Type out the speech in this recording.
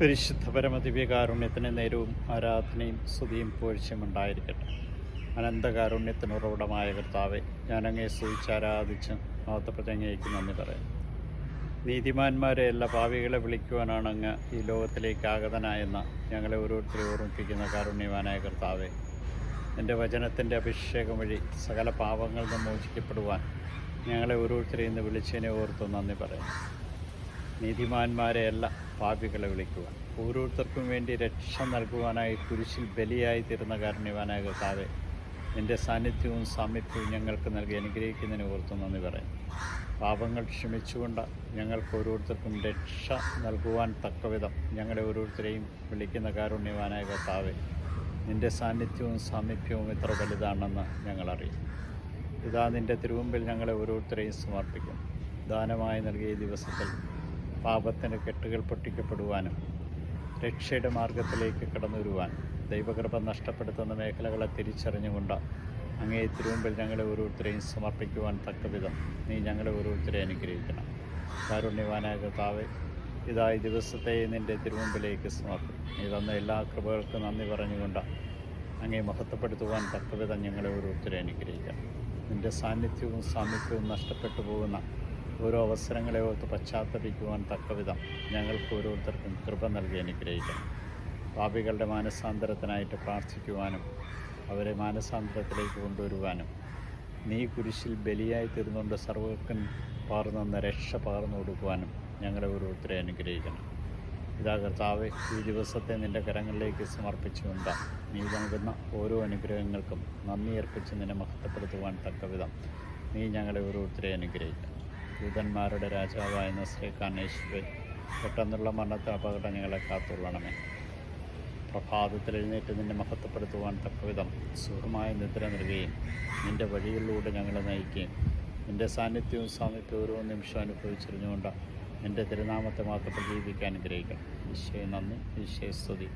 പരിശുദ്ധ പരമദിവ്യകാരുണ്യത്തിന് നേരവും ആരാധനയും സ്തുതിയും പോഴ്ചയും ഉണ്ടായിരിക്കട്ടെ. അനന്തകാരുണ്യത്തിന് ഉറവിടമായ കർത്താവെ ഞാനങ്ങേ സ്തുതിച്ച് ആരാധിച്ച് മഹത്വപ്രചങ്ങയ്ക്ക് നന്ദി പറയാം. നീതിമാന്മാരെ എല്ലാ പാവികളെ വിളിക്കുവാനാണ് അങ്ങ് ഈ ലോകത്തിലേക്ക് ആഗതനായെന്ന ഞങ്ങളെ ഓരോരുത്തരെ ഓർമ്മിപ്പിക്കുന്ന കാരുണ്യവാനായ കർത്താവെ. എന്റെ വചനത്തിന്റെ അഭിഷേകം വഴി സകല പാപങ്ങളിൽ നിന്ന് മോചിക്കപ്പെടുവാൻ ഞങ്ങളെ ഓരോരുത്തരെയും ഇന്ന് വിളിച്ചതിനെ ഓർത്ത് നന്ദി പറയാം. നീതിമാന്മാരെയല്ല പാപികളെ വിളിക്കുക. ഓരോരുത്തർക്കും വേണ്ടി രക്ഷ നൽകുവാനായി കുരിശിൽ ബലിയായി തീർന്ന കാരണവാനായ കർത്താവെ എന്റെ സാന്നിധ്യവും സാമീപ്യവും ഞങ്ങൾക്ക് നൽകി അനുഗ്രഹിക്കുന്നതിന് ഓർത്ത് നന്ദി പറയാം. പാപങ്ങൾ ക്ഷമിച്ചുകൊണ്ട് ഞങ്ങൾക്ക് ഓരോരുത്തർക്കും രക്ഷ നൽകുവാൻ തക്കവിധം ഞങ്ങളെ ഓരോരുത്തരെയും വിളിക്കുന്ന കാരുണ്യവാനായ കർത്താവെ നിന്റെ സാന്നിധ്യവും സാമീപ്യവും ഇത്ര വലുതാണെന്ന് ഞങ്ങളറിയും. ഇതാ നിന്റെ തിരുമുമ്പിൽ ഞങ്ങളെ ഓരോരുത്തരെയും സമർപ്പിക്കും. ദാനമായി നൽകിയ ദിവസത്തിൽ പാപത്തിന്റെ കെട്ടുകൾ പൊട്ടിക്കപ്പെടുവാനും രക്ഷയുടെ മാർഗത്തിലേക്ക് കടന്നു വരുവാൻ ദൈവകൃപ നഷ്ടപ്പെടുത്തുന്ന മേഖലകളെ തിരിച്ചറിഞ്ഞുകൊണ്ട് അങ്ങേ തിരുമുമ്പിൽ ഞങ്ങളെ ഓരോരുത്തരെയും സമർപ്പിക്കുവാൻ തക്കവിധം നീ ഞങ്ങളെ ഓരോരുത്തരെ അനുഗ്രഹിക്കണം. കാരുണ്യവാനായ കർത്താവെ ഇതായി ദിവസത്തെ നിന്റെ തിരുമുമ്പിലേക്ക് സമർപ്പിക്കും നീ തന്ന എല്ലാ കൃപകൾക്കും നന്ദി പറഞ്ഞുകൊണ്ട് അങ്ങേ മഹത്വപ്പെടുത്തുവാൻ തക്കവിധം ഞങ്ങളെ ഓരോരുത്തരെ അനുഗ്രഹിക്കണം. നിന്റെ സാന്നിധ്യവും സാമീപ്യവും നഷ്ടപ്പെട്ടു പോകുന്ന ഓരോ അവസരങ്ങളെ ഓർത്ത് പശ്ചാത്തപിക്കുവാൻ തക്കവിധം ഞങ്ങൾക്ക് ഓരോരുത്തർക്കും കൃപ നൽകി അനുഗ്രഹിക്കണം പാപികളുടെ മാനസാന്തരത്തിനായിട്ട് പ്രാർത്ഥിക്കുവാനും അവരെ മാനസാന്തരത്തിലേക്ക് കൊണ്ടുവരുവാനും നീ കുരിശിൽ ബലിയായി തീർന്നുകൊണ്ട് സർവകൻ പാർന്നെന്ന രക്ഷ പകർന്നു കൊടുക്കുവാനും ഞങ്ങളെ ഓരോരുത്തരെ അനുഗ്രഹിക്കണം. ഇതാ കർത്താവെ ഈ ദിവസത്തെ നിന്റെ കരങ്ങളിലേക്ക് സമർപ്പിച്ചുകൊണ്ട് നീ നൽകുന്ന ഓരോ അനുഗ്രഹങ്ങൾക്കും നന്ദി അർപ്പിച്ച് നിന്നെ മഹത്വപ്പെടുത്തുവാൻ തക്കവിധം നീ ഞങ്ങളെ ഓരോരുത്തരെ അനുഗ്രഹിക്കണം. ദൂതന്മാരുടെ രാജാവായ നസ്രേഖാനേശ്വരെ പെട്ടെന്നുള്ള മരണത്തെ അപകടം ഞങ്ങളെ കാത്തുകൊള്ളണമേ. പ്രഭാതത്തിൽ എഴുന്നേറ്റ് നിന്നെ മഹത്വപ്പെടുത്തുവാൻ തക്കവിധം സുഖമായ നിദ്ര നൽകുകയും നിന്റെ വഴികളിലൂടെ ഞങ്ങളെ നയിക്കുകയും നിന്റെ സാന്നിധ്യവും സാമീപ്യവും ഓരോ നിമിഷം അനുഭവിച്ചിരുന്നുകൊണ്ട് നിന്റെ തിരുനാമത്തെ മാത്രം ജീവിക്കാൻ അനുഗ്രഹിക്കണം. ഈശോയെ നന്ദി ഈശോയെ സ്തുതി